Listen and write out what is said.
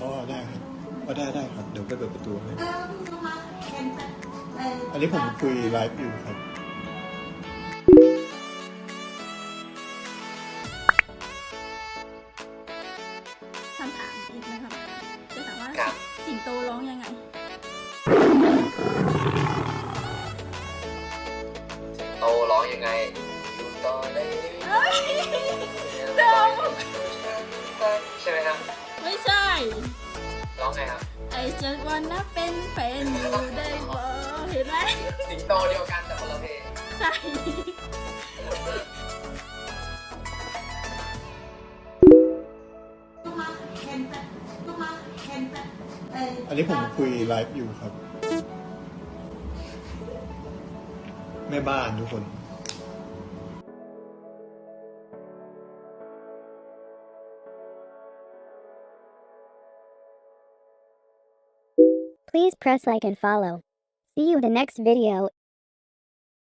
อ๋อได้ครับอ๋อได้ได้ครับ เดี๋ยวไปเปิดประตูให้อันนี้ผมคุยไลฟ์อยู่ครับคำถามอีกนะครัจะถามว่าสิงโตร้องยังไง โตร้องยังไงอต่อได้เอ้ยเดิม ร้องไงครับไอจะวันนะเป็นแฟนอยู่ได้บ่เห็นไหมสิงโตเดียวกันแต่คนละเพลงใช่อันนี้ผมคุยไลฟ์อยู่ครับ แม่บ้านทุกคน Please press like and follow. See you in the next video.